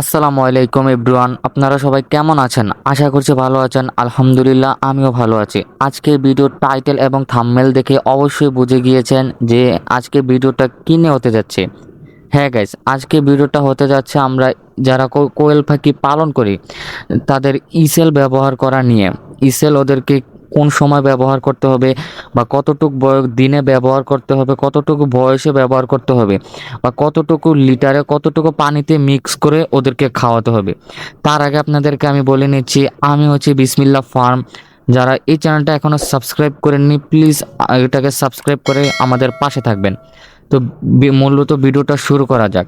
আসসালামু আলাইকুম এভরিওয়ান, আপনারা সবাই কেমন আছেন? আশা করছি ভালো আছেন, আলহামদুলিল্লাহ আমিও ভালো আছি। আজকে ভিডিওর টাইটেল এবং থাম্বনেল দেখে অবশ্যই বুঝে গিয়েছেন যে আজকে ভিডিওটা কিনে হতে যাচ্ছে। হ্যাঁ গাইস আজকে ভিডিওটা হতে যাচ্ছে আমরা যারা কোয়েল পাখি পালন করি, তাদের ইসেল ব্যবহার করা নিয়ে। ইসেল ওদেরকে কোন সময় ব্যবহার করতে হবে বা কতটুকু দিনে ব্যবহার করতে হবে, কতটুকু বয়সে ব্যবহার করতে হবে বা কতটুকু লিটারে কতটুকু পানিতে মিক্স করে ওদেরকে খাওয়াতে হবে। তার আগে আপনাদেরকে আমি বলে নিচ্ছি, আমি হচ্ছে বিসমিল্লা ফার্ম। যারা এই চ্যানেলটা এখনও সাবস্ক্রাইব করেননি প্লিজ এটাকে সাবস্ক্রাইব করে আমাদের পাশে থাকবেন। তো মূলত ভিডিওটা শুরু করা যাক।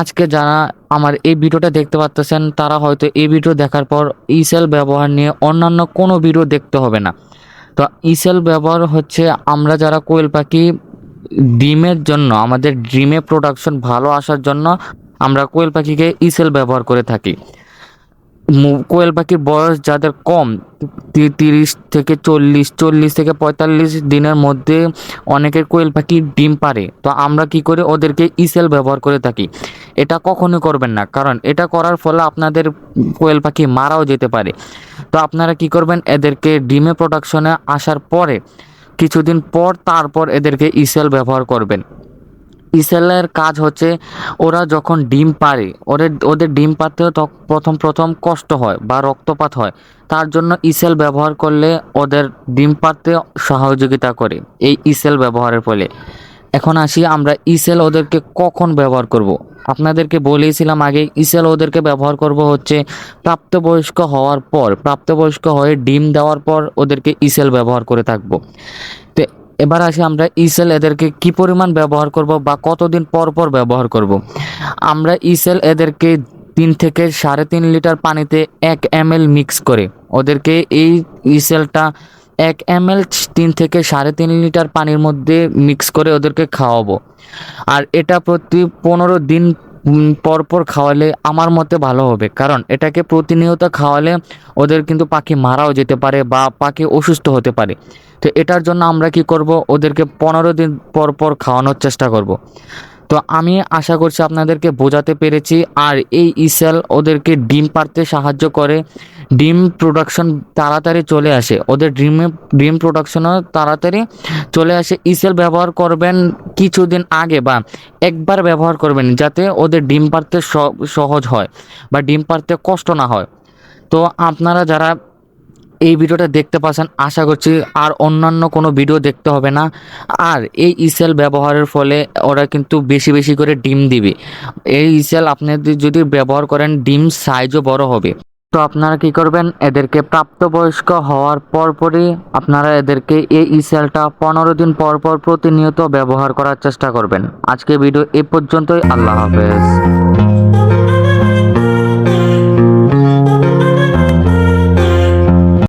আজকে যারা আমার এই ভিডিওটা দেখতে পাচ্ছেন তারা হয়তো এই ভিডিও দেখার পর ইসেল ব্যবহার নিয়ে অন্যান্য কোনো ভিডিও দেখতে হবে না। তো ইসেল ব্যবহার হচ্ছে আমরা যারা কোয়েল পাখি ডিমের জন্য, আমাদের ডিমে প্রোডাকশন ভালো আসার জন্য আমরা কোয়েল পাখিকে ইসেল ব্যবহার করে থাকি। কোয়েল পাখির বয়স যাদের কম তিরিশ থেকে চল্লিশ চল্লিশ থেকে পঁয়তাল্লিশ দিনের মধ্যে অনেকের কোয়েল পাখি ডিম পারে। তো আমরা কি করে? ওদেরকে ইসেল ব্যবহার করে থাকি। এটা কখনোই করবেন না, কারণ এটা করার ফলে আপনাদের কোয়েল পাখি মারাও যেতে পারে। তো আপনারা কি করবেন? এদেরকে ডিমে প্রোডাকশনে আসার পরে, কিছুদিন পর তারপর এদেরকে ইসেল ব্যবহার করবেন। ইসেলের কাজ হচ্ছে ওরা যখন ডিম পারে ওদের ওদের ডিম পারতেও তখ- প্রথম প্রথম কষ্ট হয় বা রক্তপাত হয়। তার জন্য ইসেল ব্যবহার করলে ওদের ডিম পারতে সহযোগিতা করে এই ইসেল ব্যবহারের ফলে। এখন আসি আমরা ইসেল ওদেরকে কখন ব্যবহার করব। আপনাদেরকে বলেছিলাম আগে, ইসেল ওদেরকে ব্যবহার করব হচ্ছে প্রাপ্তবয়স্ক হওয়ার পর, প্রাপ্তবয়স্ক হয়ে ডিম দেওয়ার পর ওদেরকে ইসেল ব্যবহার করে থাকব। তো এবার আসি আমরা ইসেল এদেরকে কি পরিমাণ ব্যবহার করব বা কতদিন পর পর ব্যবহার করব। আমরা ইসেল এদেরকে তিন থেকে সাড়ে তিন লিটার পানিতে এক এম মিক্স করে, ওদেরকে এই ইসেলটা এক এম এল তিন থেকে সাড়ে তিন লিটার পানির মধ্যে মিক্স করে ওদেরকে খাওয়াবো আর এটা প্রতি পনেরো দিন উম, পর পর খাওয়ালে আমার মতে ভালো হবে। কারণ এটাকে প্রতিনিয়ত খাওয়ালে ওদের কিন্তু পাখি মারাও যেতে পারে বা পাখি অসুস্থ হতে পারে। তো এটার জন্য আমরা কি করব? ওদেরকে পনেরো দিন পর পর খাওয়ানোর চেষ্টা করব। তো আমি আশা করছি আপনাদেরকে বোঝাতে পেরেছি। আর এই ইসেল ওদেরকে ডিম পারতে সাহায্য করে। ডিম প্রোডাকশন তাড়াতাড়ি চলে আসে। ওদের ডিমে, ডিম প্রোডাকশনও তাড়াতাড়ি চলে আসে। ইসেল ব্যবহার করবেন কিছুদিন আগে বা একবার ব্যবহার করবেন যাতে ওদের ডিম পারতে সহজ হয় বা ডিম পারতে কষ্ট না হয়। তো আপনারা যারা এই ভিডিওটা দেখতে পাচ্ছেন, আশা করছি আর অন্যান্য কোনো ভিডিও দেখতে হবে না। আর এই ইসেল ব্যবহারের ফলে ওরা কিন্তু বেশি বেশি করে ডিম দিবে। এই ইসেল আপনি যদি ব্যবহার করেন, ডিম সাইজও বড় হবে। তো আপনারা কি করবেন? এদেরকে প্রাপ্তবয়স্ক হওয়ার পরপরই আপনারা এদেরকে এই ইসেলটা পনেরো দিন পর পর প্রতিনিয়ত ব্যবহার করার চেষ্টা করবেন। আজকে ভিডিও এ পর্যন্তই। আল্লাহ হাফেজ।